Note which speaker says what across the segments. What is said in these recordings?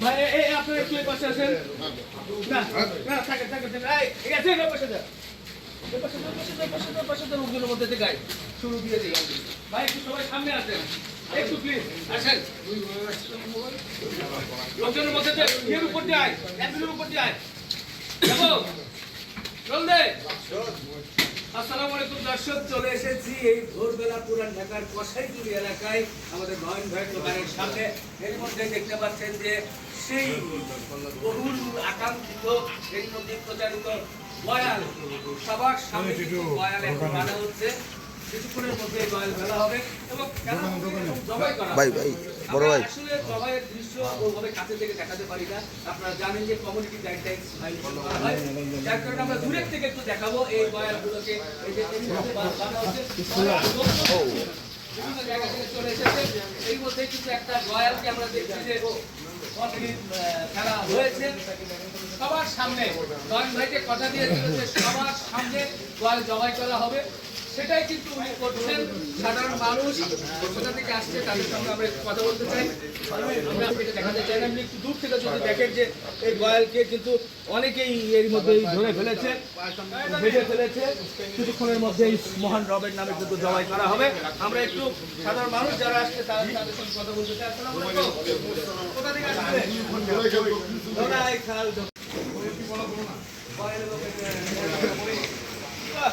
Speaker 1: ভাই এই- একটু পাশে আসেন না না থাকেন থাকেন। এই আছে এই পাশে থেকে শুরু দিয়ে ভাই একটু সবাই সামনে আসেন একটু প্লিজ আসেন লোকজনের মধ্যে উপর দিয়ে আয় অ্যাপিলের উপর দিয়ে আয় যাব চল দে আসসালামু আলাইকুম দর্শক চলে এসেছি এই ভোরবেলা পুরান ঢাকার কসাইটুলি এলাকায় আমাদের নয়ন ভাই দোকানের সামনে। এর মধ্যে দেখতে পাচ্ছেন যে সেই বহুল আকাঙ্ক্ষিত মধ্যে প্রচারিত বয়াল সবার সামনে বয়াল এখন বানা হচ্ছে। কিছুক্ষণের মধ্যে বয়াল ফেলা হবে এবং জবাই করা
Speaker 2: বড় ভাই।
Speaker 1: আসলে জবাইয়ের দৃশ্য ওভাবে কাছে থেকে দেখাতে পারি না। আপনারা জানেন যে কমিউনিটি গাইডলাইন্স যার কারণে আমরা দূরের থেকে একটু দেখাবো এই বয়ালগুলোকে এই যে এর মধ্যে বা- বাঁধা হচ্ছে। বিভিন্ন জায়গা থেকে চলে এসেছে। এই মধ্যে কিন্তু একটা রয়্যালকে আমরা দেখছি যে খেলা হয়েছে। সবার সামনে নয়ন ভাইকে কথা দিয়েছিল যে সবার সামনে জবাই করা হবে। সেটাই কিন্তু উনি করছেন। সাধারণ মানুষ কোথা থেকে আসছে তাদের সঙ্গে আমরা একটু কথা বলতে চাই। আমরা দেখাতে চাই না। আপনি একটু দূর থেকে যদি দেখেন যে এই রয়্যালকে কিন্তু অনেকেই এর মধ্যে ধরে ফেলেছে বেঁধে ফেলেছে। কিছুক্ষণের মধ্যে এই মহান রবের নামে কিন্তু জবাই করা হবে। আমরা একটু সাধারণ মানুষ যারা আসছে তারা তাদের সঙ্গে কথা বলতে চাই। কোথা থেকে আসছে?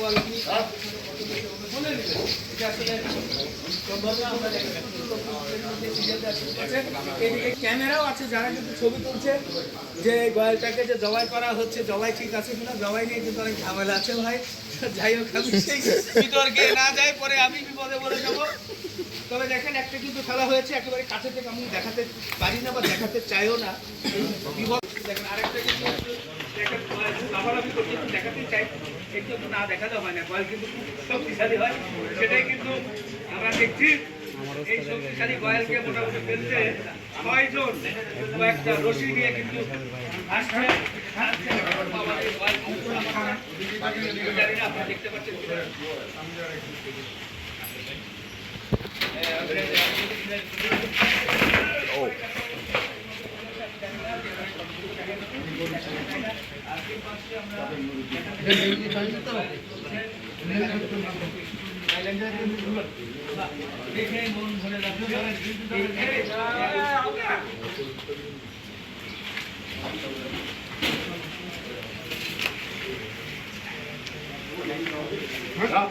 Speaker 1: বলে ক্যামেরাও আছে, যারা কিন্তু ছবি তুলছে। যে গয়ালটাকে যে জবাই করা হচ্ছে, জবাই ঠিক আছে কিনা জবাই নিয়ে কিন্তু অনেক ঝামেলা আছে ভাই। যাই হোক বিতর্কে না যাই, পরে আমি বিপদে পড়ে যাব। তবে দেখেন, একটা কিন্তু খেলা হয়েছে, একেবারে কাছে থেকে আমি দেখাতে পারি না বা দেখাতে চাইও না। দেখেন, আরেকটা কিন্তু দেখাতে চাই, একটু না দেখাতে হয় না কিন্তু সেটাই কিন্তু আমরা দেখছি মোটামুটি ছয়জন কিন্তু কিন্তু দেখতে পাচ্ছেন 자.